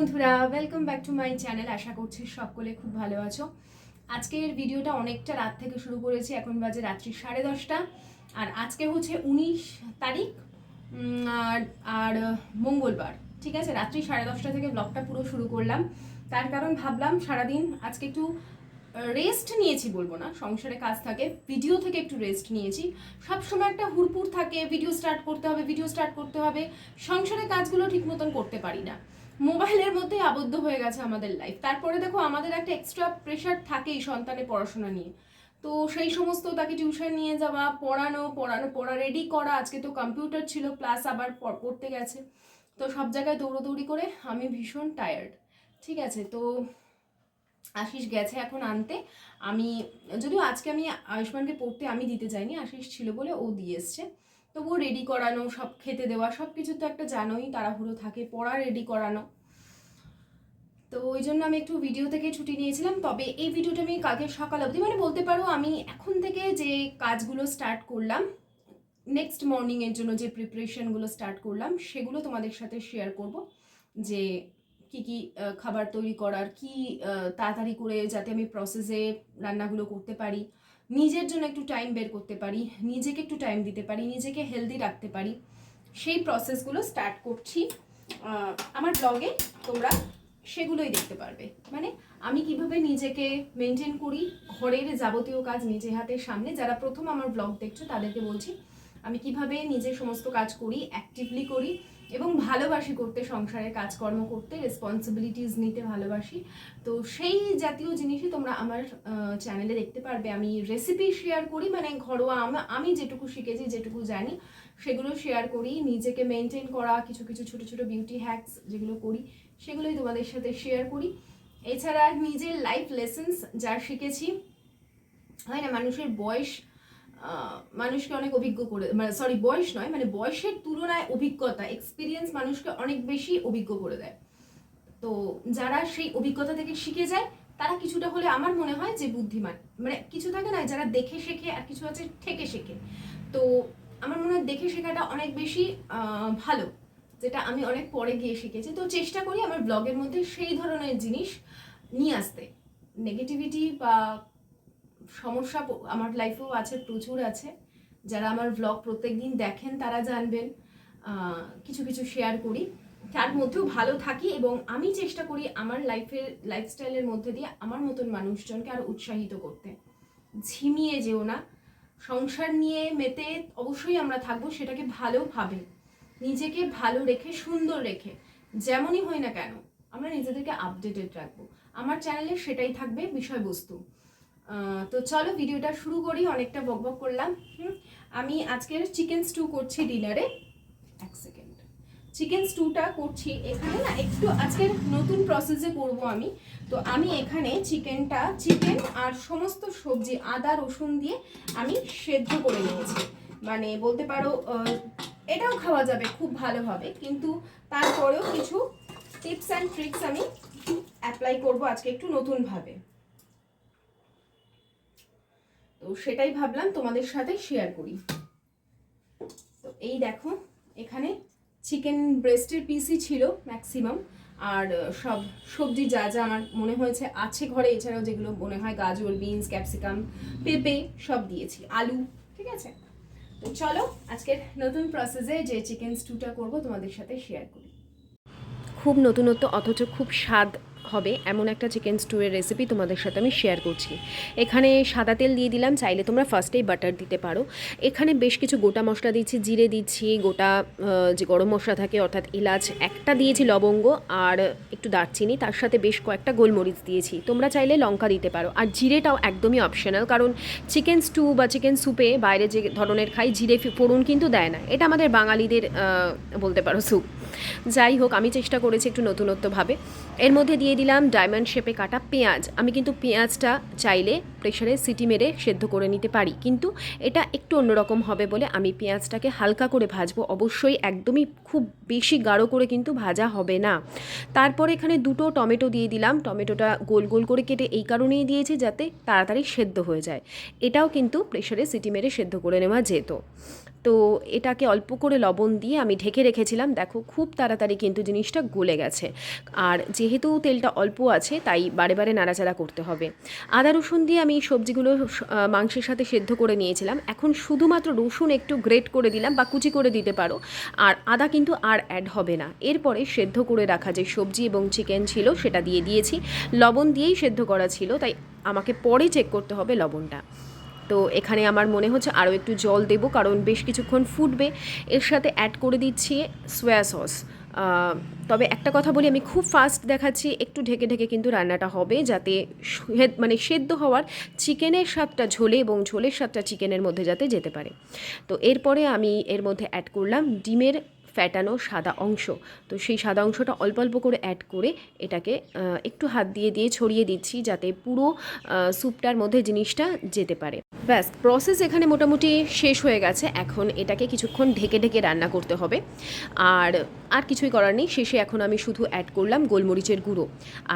বন্ধুরা welcome back to my channel আশা করছি সকলে খুব ভালো আছো। আজকের ভিডিওটা অনেকটা রাত থেকে শুরু করেছি, এখন বাজে রাত্রি সাড়ে দশটা। আর আজকে হচ্ছে উনিশ তারিখ আর আর, মঙ্গলবার। ঠিক আছে? রাত্রি সাড়ে দশটা থেকে ব্লগটা পুরো শুরু করলাম। তার কারণ ভাবলাম সারাদিন আজকে একটু রেস্ট নিয়েছি বলব না, সংসারে কাজ থাকে ভিডিও থেকে একটু রেস্ট নিয়েছি। সবসময় একটা হুড়পুর থাকে ভিডিও স্টার্ট করতে হবে ভিডিও স্টার্ট করতে হবে। সংসারের কাজগুলো ঠিক মতন করতে পারি না। মোবাইলের মধ্যে আবদ্ধ হয়ে গেছে আমাদের লাইফ তারপরে দেখো, আমাদের একটা এক্সট্রা প্রেশার থাকেই সন্তানের পড়াশোনা নিয়ে। তো সেই সমস্ত তাকে টিউশন নিয়ে যাওয়া, পড়ানো পড়ানো, পড়া রেডি করা, আজকে তো কম্পিউটার ছিল প্লাস আবার পড়তে গেছে। তো সব জায়গায় দৌড়োদৌড়ি করে আমি ভীষণ টায়ার্ড ঠিক আছে, তো আশিস গেছে এখন আনতে। আমি, যদিও আজকে আমি আয়ুষ্মানকে পড়তে আমি দিতে যাইনি, আশিস ছিল বলে ও দিয়ে এসছে। তবুও রেডি করানো, সব খেতে দেওয়া সব কিছু তো একটা জানোই, তাড়াহুড়ো থাকে, পড়া রেডি করানো। তো ওই জন্য আমি একটু ভিডিও থেকে ছুটি নিয়েছিলাম, তবে এই ভিডিওটা আমি কালকে সকাল অবধি মানে বলতে পারো আমি এখন থেকে যে কাজগুলো স্টার্ট করলাম নেক্সট মর্নিংয়ের জন্য যে প্রিপারেশনগুলো স্টার্ট করলাম, সেগুলো তোমাদের সাথে শেয়ার করব, যে কি কি খাবার তৈরি করার, কি তাড়াতাড়ি করে যাতে আমি প্রসেসে রান্নাগুলো করতে পারি। নিজের জন্য একটু টাইম বের করতে পারি, নিজেকে একটু টাইম দিতে পারি, নিজেকে হেলদি রাখতে পারি। সেই প্রসেসগুলো স্টার্ট করছি। আমার ব্লগে তোমরা সেগুলোই দেখতে পারবে। মানে আমি কীভাবে নিজেকে মেনটেন করি, ঘরের যাবতীয় কাজ নিজে হাতের সামনে, যারা প্রথম আমার ব্লগ দেখছ তাদেরকে বলছি, আমি কীভাবে নিজের সমস্ত কাজ করি অ্যাক্টিভলি করি এবং ভালোবাসি করতে সংসারের কাজকর্ম করতে রেসপন্সিবিলিটিস নিতে ভালোবাসি। তো সেই জাতীয় জিনিসই তোমরা আমার চ্যানেলে দেখতে পারবে। আমি রেসিপি শেয়ার করি মানে ঘরোয়া আম- আমি যেটুকু শিখেছি, যেটুকু জানি, সেগুলো শেয়ার করি। নিজেকে মেনটেন করা, কিছু কিছু ছোট ছোট বিউটি হ্যাকস যেগুলো করি, সেগুলোই তোমাদের সাথে শেয়ার করি। এছাড়া নিজের লাইফ লেসেন্স যা শিখেছি, হয় না, মানুষের বয়স মানুষকে অনেক অভিজ্ঞ করে মানে সরি বয়স নয় মানে বয়সের তুলনায় অভিজ্ঞতা এক্সপিরিয়েন্স মানুষকে অনেক বেশি অভিজ্ঞ করে দেয়। তো যারা সেই অভিজ্ঞতা থেকে শিখে যায়, তারা কিছুটা হলে আমার মনে হয় যে বুদ্ধিমান। মানে কিছু থাকে না, যারা দেখে শেখে আর কিছু আছে থেকে শেখে। তো আমার মনে হয় দেখে শেখাটা অনেক বেশি ভালো, যেটা আমি অনেক পরে গিয়ে শিখেছি। তো চেষ্টা করি আমার ব্লগের মধ্যে সেই ধরনের জিনিস নিয়ে আসতে। নেগেটিভিটি বা সমস্যা আমার লাইফেও আছে, প্রচুর আছে। যারা আমার ব্লগ প্রত্যেকদিন দেখেন তারা জানবেন কিছু কিছু শেয়ার করি। তার মধ্যেও ভালো থাকি এবং আমি চেষ্টা করি আমার লাইফের লাইফস্টাইলের মধ্যে দিয়ে আমার মতন মানুষজনকে আরও উৎসাহিত করতে। ঝিমিয়ে যেও না। সংসার নিয়ে মেতে অবশ্যই আমরা থাকব, সেটাকে ভালোভাবে নিজেকে ভালো রেখে, সুন্দর রেখে, যেমনই হয় না কেন, আমরা নিজেদেরকে আপডেটেড রাখব। আমার চ্যানেলে সেটাই থাকবে বিষয়বস্তু। তো চলো ভিডিওটা শুরু করি, অনেকটা বকবক করলাম আমি আজকের চিকেন স্টু করছি ডিনারে এক সেকেন্ড চিকেন স্টুটা করছি এখানে না, একটু আজকের নতুন প্রসেসে করব আমি। তো আমি এখানে চিকেনটা চিকেন আর সমস্ত সবজি, আদা, রসুন দিয়ে আমি সেদ্ধ করে নিয়েছি। মানে বলতে পারো এটাও খাওয়া যাবে, খুব ভালোভাবে কিন্তু তারপরেও কিছু টিপস অ্যান্ড ট্রিক্স আমি অ্যাপ্লাই করব আজকে একটু নতুনভাবে। তো সেটাই ভাবলাম তোমাদের সাথে শেয়ার করি। তো এই দেখো, এখানে চিকেন ব্রেস্টের পিসই ছিল ম্যাক্সিমাম আর সব সবজি যা যা আমার মনে হয়েছে আছে ঘরে, এছাড়াও যেগুলো মনে হয় গাজর বিনস ক্যাপসিকাম পেঁপে, সব দিয়েছি। আলু, ঠিক আছে? তো চলো, আজকের নতুন প্রসেসে যে চিকেন স্টুটা করব তোমাদের সাথে শেয়ার করি। খুব নতুনত্ব, অথচ খুব স্বাদ হবে এমন একটা চিকেন স্টুয়ের রেসিপি তোমাদের সাথে আমি শেয়ার করছি। এখানে সাদা তেল দিয়ে দিলাম, চাইলে তোমরা ফার্স্টেই বাটার দিতে পারো। এখানে বেশ কিছু গোটা মশলা দিচ্ছি, জিরে দিচ্ছি, গোটা যে গরম মশলা থাকে, অর্থাৎ এলাচ একটা দিয়েছি লবঙ্গ আর একটু দারচিনি, তার সাথে বেশ কয়েকটা গোলমরিচ দিয়েছি। তোমরা চাইলে লঙ্কা দিতে পারো। আর জিরেটাও একদমই অপশনাল কারণ চিকেন স্টু বা চিকেন স্যুপে বাইরে যে ধরনের খাই, জিরে ফোড়ন কিন্তু দেয় না। এটা আমাদের বাঙালিদের বলতে পারো স্যুপ যাই হোক, আমি চেষ্টা করেছি একটু নতুনত্বভাবে। এর মধ্যে দিয়ে দিলাম ডায়মন্ড শেপে কাটা পেঁয়াজ। আমি কিন্তু পেঁয়াজটা চাইলে প্রেশারে সিটি মেরে সেদ্ধ করে নিতে পারি। কিন্তু এটা একটু অন্যরকম হবে বলে আমি পেঁয়াজটাকে হালকা করে ভাজবো। অবশ্যই একদমই খুব বেশি গাঢ় করে কিন্তু ভাজা হবে না। তারপর এখানে দুটো টমেটো দিয়ে দিলাম। টমেটোটা গোল গোল করে কেটে এই কারণেই দিয়েছি যাতে তাড়াতাড়ি সেদ্ধ হয়ে যায়। এটাও কিন্তু প্রেশারে সিটি মেরে সেদ্ধ করে নেওয়া যেত। তো এটাকে অল্প করে লবণ দিয়ে আমি ঢেকে রেখেছিলাম। দেখো, খুব তাড়াতাড়ি কিন্তু জিনিসটা গলে গেছে। আর যেহেতু তেলটা অল্প আছে, তাই বারে বারে নাড়াচাড়া করতে হবে। আদা, রসুন দিয়ে আমি সবজিগুলো মাংসের সাথে সেদ্ধ করে নিয়েছিলাম। এখন শুধুমাত্র রসুন একটু গ্রেট করে দিলাম বা কুচি করে দিতে পারো। আর আদা কিন্তু আর অ্যাড হবে না। এরপরে সেদ্ধ করে রাখা যে সবজি এবং চিকেন ছিল, সেটা দিয়ে দিয়েছি। লবণ দিয়েই সেদ্ধ করা ছিল, তাই আমাকে পরে চেক করতে হবে লবণটা। তো এখানে আমার মনে হচ্ছে আরও একটু জল দেবো, কারণ বেশ কিছুক্ষণ ফুটবে। এর সাথে অ্যাড করে দিচ্ছি সোয়া সস তবে একটা কথা বলি, আমি খুব ফাস্ট দেখাচ্ছি, একটু ঢেকে ঢেকে কিন্তু রান্নাটা হবে যাতে মানে সেদ্ধ হওয়ার চিকেনের স্বাদটা ঝোলে এবং ঝোলের স্বাদটা চিকেনের মধ্যে যাতে যেতে পারে। তো এরপরে আমি এর মধ্যে অ্যাড করলাম ডিমের ফ্যাটানো সাদা অংশ। তো সেই সাদা অংশটা অল্প অল্প করে অ্যাড করে এটাকে একটু হাত দিয়ে দিয়ে ছড়িয়ে দিচ্ছি যাতে পুরো স্যুপটার মধ্যে জিনিসটা যেতে পারে। ব্যাস প্রসেস এখানে মোটামুটি শেষ হয়ে গেছে। এখন এটাকে কিছুক্ষণ ঢেকে ঢেকে রান্না করতে হবে। আর আর কিছুই করার নেই। শেষে এখন আমি শুধু অ্যাড করলাম গোলমরিচের গুঁড়ো।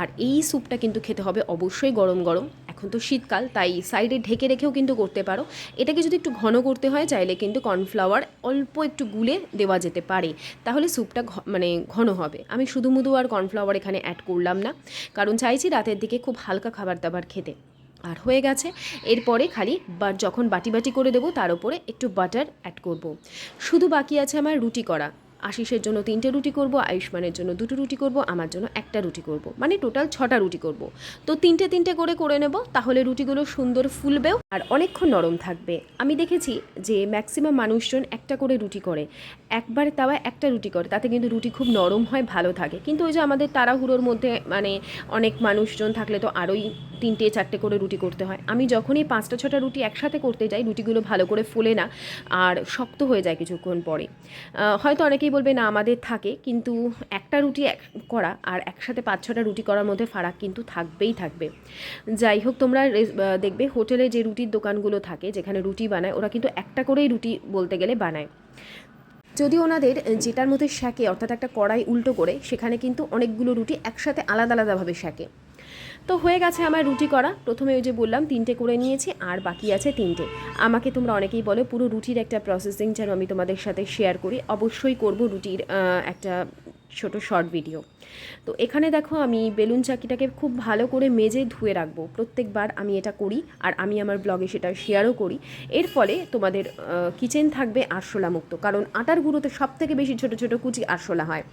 আর এই স্যুপটা কিন্তু খেতে হবে অবশ্যই গরম গরম। এখন তো শীতকাল, তাই সাইডে ঢেকে রেখেও কিন্তু করতে পারো। এটাকে যদি একটু ঘন করতে হয়, চাইলে কিন্তু কর্নফ্লাওয়ার অল্প একটু গুলে দেওয়া যেতে পারে। তাহলে স্যুপটা মানে ঘন হবে। আমি শুধু মুধু আর কর্নফ্লাওয়ার এখানে অ্যাড করলাম না। কারণ চাইছি রাতের দিকে খুব হালকা খাবার দাবার খেতে। আর হয়ে গেছে, এরপরে খালি বা, যখন বাটি বাটি করে দেবো, তার উপরে একটু বাটার অ্যাড করব। শুধু বাকি আছে আমার রুটি করা। আশিসের জন্য তিনটে রুটি করব, আয়ুষ্মানের জন্য দুটো রুটি করব, আমার জন্য একটা রুটি করব। মানে টোটাল ছটা রুটি করব। তো তিনটে তিনটে করে করে নেব, তাহলে রুটিগুলো সুন্দর ফুলবেও আর অনেকক্ষণ নরম থাকবে। আমি দেখেছি যে ম্যাক্সিমাম মানুষজন একটা করে রুটি করে। একবার তাওয়া একটা রুটি করে, তাতে কিন্তু রুটি খুব নরম হয়, ভালো থাকে। কিন্তু ওই যে আমাদের তাড়াহুড়োর মধ্যে মানে অনেক মানুষজন থাকলে তো আরোই তিনটে, চারটে করে রুটি করতে হয়। আমি যখনই পাঁচটা, ছটা রুটি একসাথে করতে যাই, রুটিগুলো ভালো করে ফোলে না, আর শক্ত হয়ে যায় কিছুক্ষণ পরে। হয়তো অনেকেই বলবে, না, আমাদের থাকে। কিন্তু একটা রুটি এক- করা আর একসাথে পাঁচ, ছটা রুটি করার মধ্যে ফারাক কিন্তু থাকবেই থাকবে। যাই হোক, তোমরা দেখবে, হোটেলে যে রুটির দোকানগুলো থাকে, যেখানে রুটি বানায়, ওরা কিন্তু একটা করেই রুটি বলতে গেলে বানায়। যদি ওনাদের যেটার মধ্যে শাকে, অর্থাৎ একটা কড়াই উল্টো করে, সেখানে কিন্তু অনেকগুলো রুটি একসাথে আলাদা আলাদাভাবে শাকে। তো হয়ে গেছে আমার রুটি করা। প্রথমে ওই যে বললাম, তিনটে করে নিয়েছি, আর বাকি আছে তিনটে। আমাকে তোমরা অনেকেই বলো, পুরো রুটির একটা প্রসেসিং যেন আমি তোমাদের সাথে শেয়ার করি। অবশ্যই করব রুটির একটা ছোট শর্ট ভিডিও তো এখানে দেখো আমি বেলুন চাকিটাকে খুব ভালো করে মেজে ধুয়ে রাখব। প্রত্যেকবার আমি এটা করি আর আমি আমার ব্লগে সেটা শেয়ারও করি। এর ফলে তোমাদের কিচেন থাকবে আরশোলা মুক্ত কারণ আটার গুঁড়োতে সব থেকে বেশি ছোট ছোট কুচি আরশোলা হয়।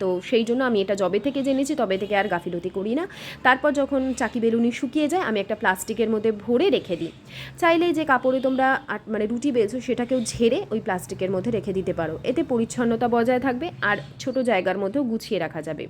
তো সেই জন্য আমি এটা জবে থেকে জেনেছি, তবে থেকে আর গাফিলতি করি না। তারপর যখন চাকি বেলুনি শুকিয়ে যায়, আমি একটা প্লাস্টিকের মধ্যে ভরে রেখে দিই। চাইলে যে কাপড়ে তোমরা মানে রুটি বেলছো, সেটাকেও ঝেড়ে ওই প্লাস্টিকের মধ্যে রেখে দিতে পারো। এতে পরিচ্ছন্নতা বজায় থাকবে আর ছোট জায়গার মধ্যেও গুছিয়ে রাখা যাবে।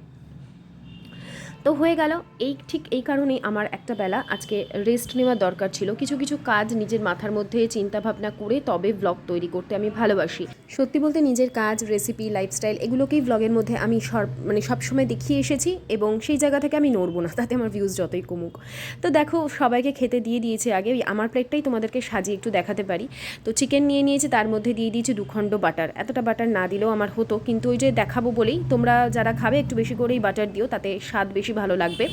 তো হয়ে গেল। এই ঠিক এই কারণেই আমার একটা বেলা আজকে রেস্ট নেওয়ার দরকার ছিল। কিছু কিছু কাজ নিজের মাথার মধ্যে চিন্তা ভাবনা করে তবে ব্লগ তৈরি করতে আমি ভালোবাসি। সত্যি বলতে নিজের কাজ রেসিপি লাইফস্টাইল এগুলোকেই ব্লগের মধ্যে আমি সব মানে সবসময় দেখিয়ে এসেছি এবং সেই জায়গা থেকে আমি নড়বো না, তাতে আমার ভিউজ যতই কমুক। তো দেখো, সবাইকে খেতে দিয়ে দিয়েছে আগে, ওই আমার প্লেটটাই তোমাদেরকে সাজিয়ে একটু দেখাতে পারি। তো চিকেন নিয়ে নিয়েছি, তার মধ্যে দিয়ে দিয়েছি দুখণ্ড বাটার এতটা বাটার না দিলেও আমার হতো, কিন্তু ওই যে দেখাবো বলেই তোমরা যারা খাবে একটু বেশি করেই বাটার দিও, তাতে স্বাদ বেশি ভালো লাগবে।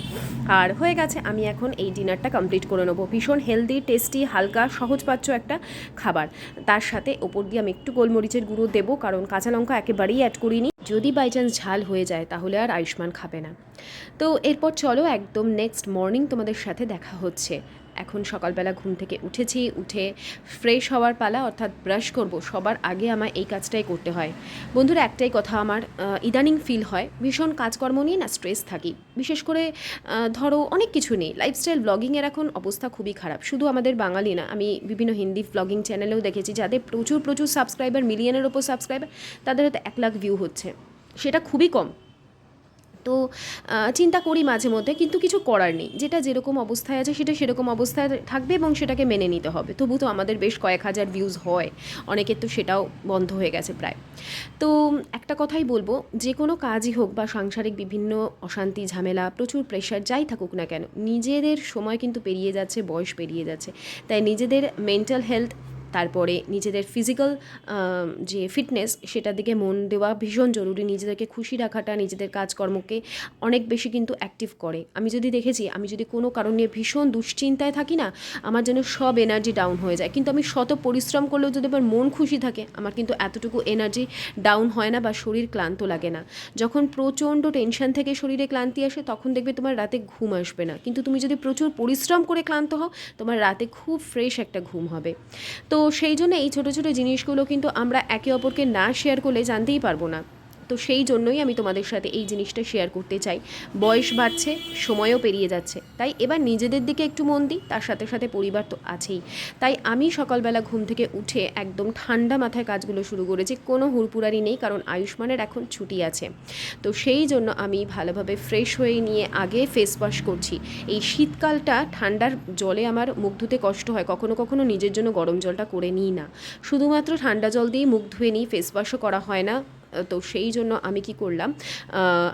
আর হয়ে গেছে, আমি এখন এই ডিনারটা কমপ্লিট করে নেব। ভীষণ হেলদি, টেস্টি, হালকা, সহজপাচ্য একটা খাবার। তার সাথে ওপর দিয়ে আমি একটু গোলমরিচের গুঁড়ো দেবো, কারণ কাঁচা লঙ্কা একেবারেই অ্যাড করিনি। যদি বাই চান্স ঝাল হয়ে যায়, তাহলে আর আয়ুষ্মান খাবে না। তো এরপর চলো, একদম নেক্সট মর্নিং তোমাদের সাথে দেখা হচ্ছে। এখন সকালবেলা ঘুম থেকে উঠেছি, উঠে ফ্রেশ হওয়ার পালা অর্থাৎ ব্রাশ করব, সবার আগে আমার এই কাজটাই করতে হয়। বন্ধুরা, একটাই কথা আমার ইদানিং ফিল হয়, ভীষণ কাজকর্ম নিয়ে না স্ট্রেস থাকি। বিশেষ করে ধরো অনেক কিছু নেই লাইফস্টাইল ব্লগিংয়ের এখন অবস্থা খুবই খারাপ। শুধু আমাদের বাঙালি না, আমি বিভিন্ন হিন্দি ব্লগিং চ্যানেলেও দেখেছি, যাদের প্রচুর প্রচুর সাবস্ক্রাইবার মিলিয়নের ওপর সাবস্ক্রাইবার তাদের হয়তো এক লাখ ভিউ হচ্ছে। সেটা খুবই কম। তো চিন্তা করি মাঝে মধ্যে, কিন্তু কিছু করার নেই। যেটা যেরকম অবস্থায় আছে, সেটা সেরকম অবস্থায় থাকবে এবং সেটাকে মেনে নিতে হবে। তবু তো আমাদের বেশ কয়েক হাজার ভিউজ হয়। অনেকের তো সেটাও বন্ধ হয়ে গেছে প্রায়। তো, একটা কথাই বলব, যে কোনো কাজই হোক বা সাংসারিক বিভিন্ন অশান্তি, ঝামেলা, প্রচুর প্রেশার যাই থাকুক না কেন, নিজেদের সময় কিন্তু পেরিয়ে যাচ্ছে, বয়স পেরিয়ে যাচ্ছে। তাই নিজেদের মেন্টাল হেলথ তারপরে নিজেদের ফিজিক্যাল যে ফিটনেস সেটার দিকে মন দেওয়া ভীষণ জরুরি। নিজেদেরকে খুশি রাখাটা, নিজেদের কাজকর্মকে অনেক বেশি কিন্তু অ্যাক্টিভ করে। আমি যদি দেখেছি, আমি যদি কোনো কারণ ভীষণ দুশ্চিন্তায় থাকি না, আমার যেন সব এনার্জি ডাউন হয়ে যায়। কিন্তু আমি শত পরিশ্রম করলেও যদি আমার মন খুশি থাকে, আমার কিন্তু এতটুকু এনার্জি ডাউন হয় না বা শরীর ক্লান্ত লাগে না। যখন প্রচণ্ড টেনশন থেকে শরীরে ক্লান্তি আসে, তখন দেখবে তোমার রাতে ঘুম আসবে না। কিন্তু তুমি যদি প্রচুর পরিশ্রম করে ক্লান্ত হও, তোমার রাতে খুব ফ্রেশ একটা ঘুম হবে। তো সেই জন্য এই ছোটো ছোটো জিনিসগুলো কিন্তু আমরা একে অপরকে না শেয়ার করলে জানতেই পারব না। তো সেই জন্যই আমি তোমাদের সাথে এই জিনিসটা শেয়ার করতে চাই। বয়স বাড়ছে, সময়ও পেরিয়ে যাচ্ছে। তাই এবার নিজেদের দিকে একটু মন দিই, তার সাথে সাথে পরিবার তো আছেই। তাই আমি সকালবেলা ঘুম থেকে উঠে একদম ঠান্ডা মাথায় কাজগুলো শুরু করেছি, কোনো হুড়পুরারি নেই, কারণ আয়ুষ্মানের এখন ছুটি আছে। তো সেই জন্য আমি ভালোভাবে ফ্রেশ হয়ে নিয়ে আগে ফেস ওয়াশ করছি। এই শীতকালটা ঠান্ডার জলে আমার মুখ ধুতে কষ্ট হয়, কখনো কখনো নিজের জন্য গরম জলটা করে নিই না। শুধুমাত্র ঠান্ডা জল দিয়েই মুখ ধুয়ে নিই ফেস ওয়াশও করা হয় না। তো সেই জন্য আমি কি করলাম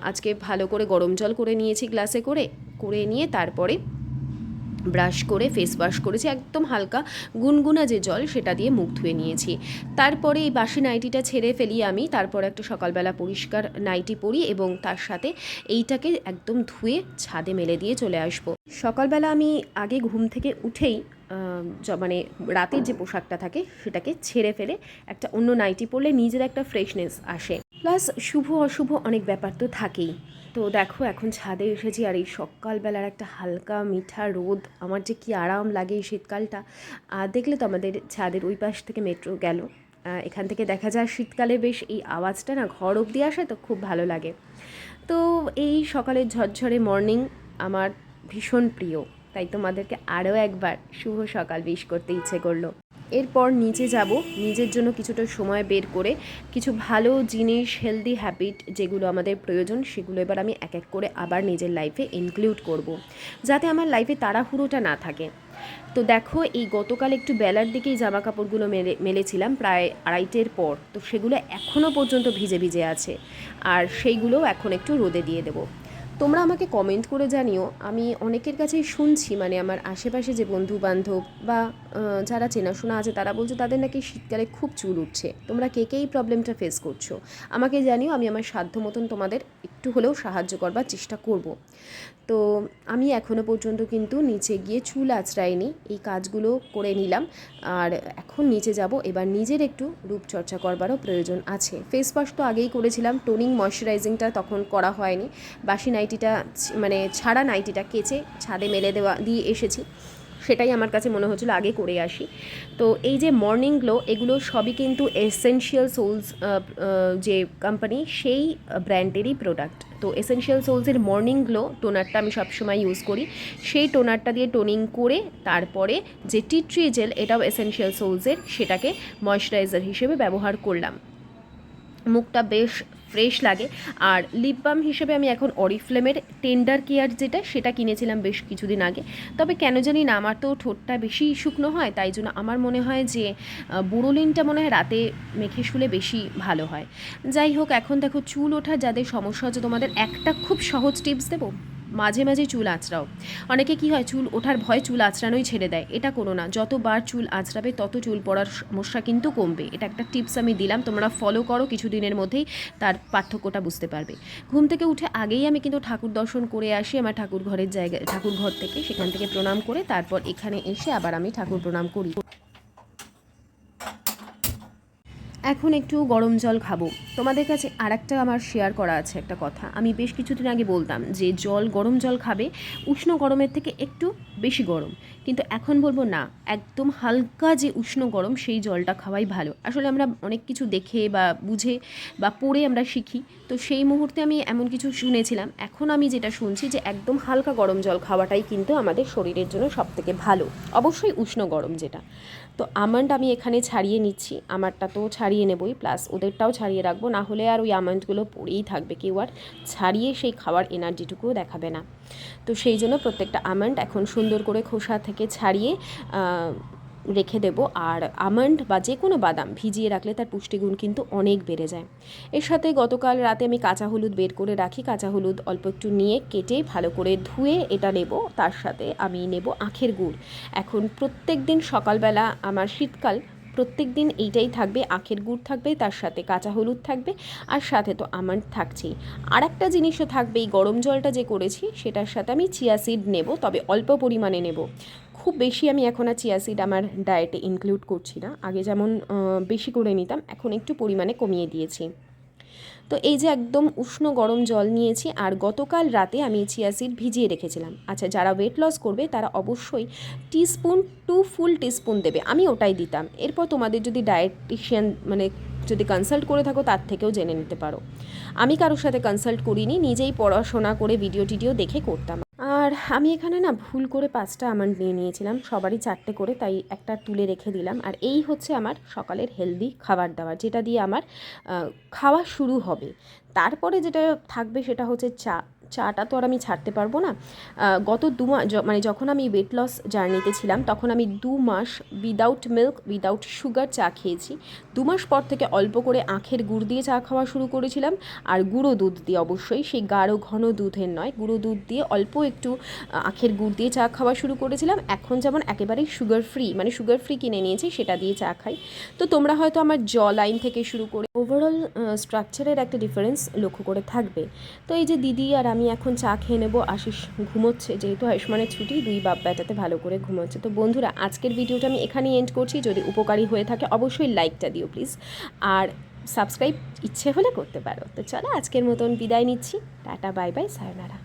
আজকে ভালো করে গরম জল করে নিয়েছি গ্লাসে করে করে নিয়ে তারপরে ব্রাশ করে ফেস ওয়াশ করেছি, একদম হালকা গুনগুনা যে জল সেটা দিয়ে মুখ ধুয়ে নিয়েছি। তারপরে এই বাসি নাইটিটা ছেড়ে ফেলি আমি, তারপর একটা সকালবেলা পরিষ্কার নাইটি পরি এবং তার সাথে এইটাকে একদম ধুয়ে ছাদে মেলে দিয়ে চলে আসব। সকালবেলা আমি আগে ঘুম থেকে উঠেই মানে রাতের যে পোশাকটা থাকে সেটাকে ছেড়ে ফেলে একটা অন্য নাইটি পরলে নিজের একটা ফ্রেশনেস আসে। প্লাস শুভ অশুভ অনেক ব্যাপার তো থাকেই। তো দেখো, এখন ছাদে এসেছি আর এই সকালবেলার একটা হালকা মিঠা রোদ, আমার যে কি আরাম লাগে এই শীতকালটা। আর দেখলে তো আমাদের ছাদের ওই পাশ থেকে মেট্রো গেল। এখান থেকে দেখা যায় শীতকালে বেশ এই আওয়াজটা না ঘর অবধি আসে তো খুব ভালো লাগে। তো এই সকালের ঝরঝরে মর্নিং আমার ভীষণ প্রিয়। তাই তোমাদেরকে আরও একবার শুভ সকাল বিশ করতে ইচ্ছে করল। এরপর নিচে যাব, নিজের জন্য কিছুটা সময় বের করে কিছু ভালো জিনিস হেলদি হ্যাবিট যেগুলো আমাদের প্রয়োজন সেগুলো এবার আমি এক এক করে আবার নিজের লাইফে ইনক্লুড করব। যাতে আমার লাইফে তাড়াহুড়োটা না থাকে। তো দেখো, এই গতকাল একটু বেলার দিকেই জামা কাপড়গুলো মেলে, মেলেছিলাম প্রায় আড়াইটের পর। তো সেগুলো এখনও পর্যন্ত ভিজে ভিজে আছে। আর সেইগুলোও এখন একটু রোদে দিয়ে দেবো। তোমরা আমাকে কমেন্ট করে জানিও। আমি অনেকের কাছেই শুনছি মানে আমার আশেপাশে যে বন্ধু বান্ধব বা যারা চেনাশোনা আছে, তারা বলছে তাদের নাকি শীতকালে খুব চুল উঠছে। তোমরা কে কে এই প্রবলেমটা ফেস করছ? আমাকে জানিও, আমি আমার সাধ্য মতন তোমাদের একটু হলেও সাহায্য করবার চেষ্টা করব। তো আমি এখনও পর্যন্ত কিন্তু নিচে গিয়ে চুল আঁচড়াইনি, এই কাজগুলো করে নিলাম। আর এখন নিচে যাব, এবার নিজের একটু রূপচর্চা করবারও প্রয়োজন আছে। ফেস ওয়াশ তো আগেই করেছিলাম টোনিং ময়শ্চারাইজিংটা তখন করা হয়নি। বাসি নাইটিটা মানে ছাড়া নাইটিটা কেচে ছাদে মেলে দেওয়া, দিয়ে এসেছি। সেটাই আমার কাছে মনে হচ্ছিল আগে করে আসি। তো এই যে মর্নিং গ্লো এগুলো সবই কিন্তু এসেনশিয়াল সোলস যে কোম্পানি সেই ব্র্যান্ডেরই প্রোডাক্ট তো এসেনশিয়াল সোলসের মর্নিং গ্লো টোনারটা আমি সবসময় ইউজ করি। সেই টোনারটা দিয়ে টোনিং করে তারপরে যে টি ট্রি জেল এটাও এসেনশিয়াল সোলসের সেটাকে ময়শ্চারাইজার হিসেবে ব্যবহার করলাম। মুখটা বেশ ফ্রেশ লাগে। আর লিপ বাম হিসেবে আমি এখন অরিফ্লেমের টেন্ডার কেয়ার যেটা, সেটা কিনেছিলাম বেশ কিছুদিন আগে। তবে কেন জানি না, আমার তো ঠোঁটটা বেশি শুকনো হয়, তাই জন্য আমার মনে হয় যে বোরোলিনটা মনে হয় রাতে মেখে শুলে বেশি ভালো হয়। যাই হোক, এখন দেখো চুল ওঠা যাদের সমস্যা হচ্ছে, তোমাদের একটা খুব সহজ টিপস দেবো? মাঝে মাঝে চুল আঁচড়াও। অনেকে কি হয়, চুল ওঠার ভয় চুল আঁচড়ানোই ছেড়ে দেয়। এটা করো না, যতবার চুল আঁচড়াবে, তত চুল পড়ার সমস্যা কিন্তু কমবে। এটা একটা টিপস আমি দিলাম, তোমরা ফলো করো, কিছুদিনের মধ্যেই তার পার্থক্যটা বুঝতে পারবে। ঘুম থেকে উঠে আগেই আমি কিন্তু ঠাকুর দর্শন করে আসি আমার ঠাকুর ঘরের জায়গায় ঠাকুর ঘর থেকে, সেখান থেকে প্রণাম করে তারপর এখানে এসে আবার আমি ঠাকুর প্রণাম করি। এখন একটু গরম জল খাব। তোমাদের কাছে আর একটা আমার শেয়ার করা আছে একটা কথা। আমি বেশ কিছুদিন আগে বলতাম যে, জল গরম জল খাবে, উষ্ণ গরমের থেকে একটু বেশি গরম। কিন্তু এখন বলব না, একদম হালকা যে উষ্ণ গরম, সেই জলটা খাওয়াই ভালো। আসলে আমরা অনেক কিছু দেখে বা বুঝে বা পড়ে আমরা শিখি। তো সেই মুহূর্তে আমি এমন কিছু শুনেছিলাম। এখন আমি যেটা শুনছি যে, একদম হালকা গরম জল খাওয়াটাই কিন্তু আমাদের শরীরের জন্য সবথেকে ভালো। অবশ্যই উষ্ণ গরম যেটা। তো আমন্ড আমি এখানে ছাড়িয়ে নিচ্ছি। আমারটা তো ছাড়িয়ে নেবই প্লাস ওদেরটাও ছাড়িয়ে রাখব, না হলে আর ওই আমন্ডগুলো পড়েই থাকবে কেউ আর ছাড়িয়ে সেই খাওয়ার এনার্জিটুকুও দেখাবে না। তো সেই জন্য প্রত্যেকটা আমন্ড এখন সুন্দর করে খোসা থেকে ছাড়িয়ে রেখে দেব আর আমন্ড বা যে কোনো বাদাম ভিজিয়ে রাখলে তার পুষ্টিগুণ কিন্তু অনেক বেড়ে যায়। এর সাথে গতকাল রাতে আমি কাঁচা হলুদ বের করে রাখি, কাঁচা হলুদ অল্প একটু নিয়ে কেটে ভালো করে ধুয়ে এটা নেব, তার সাথে আমি নেব আখের গুড়। এখন প্রত্যেক দিন সকালবেলা আমার শীতকাল, প্রত্যেক দিন এইটাই থাকবে, আখের গুড় থাকবে, তার সাথে কাঁচা হলুদ থাকবে আর সাথে তো আমন্ড থাকছেই। আর একটা জিনিসও থাকবে, এই গরম জলটা যে করেছি সেটার সাথে আমি চিয়া সিড নেব, তবে অল্প পরিমাণে নেব। খুব বেশি আমি এখন আর চিয়া সিড আমার ডায়েটে ইনক্লুড করছি না। আগে যেমন বেশি করে নিতাম, এখন একটু পরিমাণে কমিয়ে দিয়েছি। তো এই যে একদম উষ্ণ গরম জল নিয়েছি, আর গতকাল রাতে আমি চিয়া সিড ভিজিয়ে রেখেছিলাম। আচ্ছা যারা ওয়েট লস করবে, তারা অবশ্যই টিস্পুন টু ফুল টিস্পুন দেবে। আমি ওটাই দিতাম। এরপর তোমাদের যদি ডায়েটিশিয়ান মানে যদি কনসাল্ট করে থাকো, তার থেকেও জেনে নিতে পারো। আমি কারোর সাথে কনসাল্ট করিনি, নিজেই পড়াশোনা করে ভিডিও টিডিও দেখে করতাম। আর আমি এখানে না ভুল করে পাঁচটা আমার নিয়ে নিয়েছিলাম, সবারই চারটে করে, তাই একটা তুলে রেখে দিলাম। আর এই হচ্ছে আমার সকালের হেলদি খাবার দাবার, যেটা দিয়ে আমার খাওয়া শুরু হবে। তারপরে যেটা থাকবে সেটা হচ্ছে চা। চাটা তো আর আমি ছাড়তে পারব না। গত দু মাস মানে যখন আমি ওয়েট লস জার্নিতে ছিলাম, তখন আমি দু মাস উইদাউট মিল্ক উইদাউট সুগার চা খেয়েছি। দু মাস পর থেকে অল্প করে আখের গুড় দিয়ে চা খাওয়া শুরু করেছিলাম। আর গুঁড়ো দুধ দিয়ে অবশ্যই, সেই গাঢ় ঘন দুধের নয়, গুঁড়ো দুধ দিয়ে অল্প একটু আখের গুড় দিয়ে চা খাওয়া শুরু করেছিলাম। এখন যেমন একেবারেই সুগার ফ্রি মানে সুগার ফ্রি কিনে নিয়েছি, সেটা দিয়ে চা খাই। তো তোমরা হয়তো আমার জ লাইন থেকে শুরু করে ওভারঅল স্ট্রাকচারের একটা ডিফারেন্স লক্ষ্য করে থাকবে। তো এই যে দিদি আর আমি এখন চা খেয়ে নেব। আশিস ঘুমোচ্ছে, যেহেতু আয়ুষ্মানের ছুটি, দুই বাপ বেটাতে ভালো করে ঘুমোচ্ছে। তো বন্ধুরা, আজকের ভিডিওটা আমি এখানেই এন্ড করছি। যদি উপকারী হয়ে থাকে, অবশ্যই লাইকটা দিও প্লিজ আর সাবস্ক্রাইব ইচ্ছে হলে করতে পারো। তো চলো, আজকের মতন বিদায় নিচ্ছি। Tata bye bye sayonara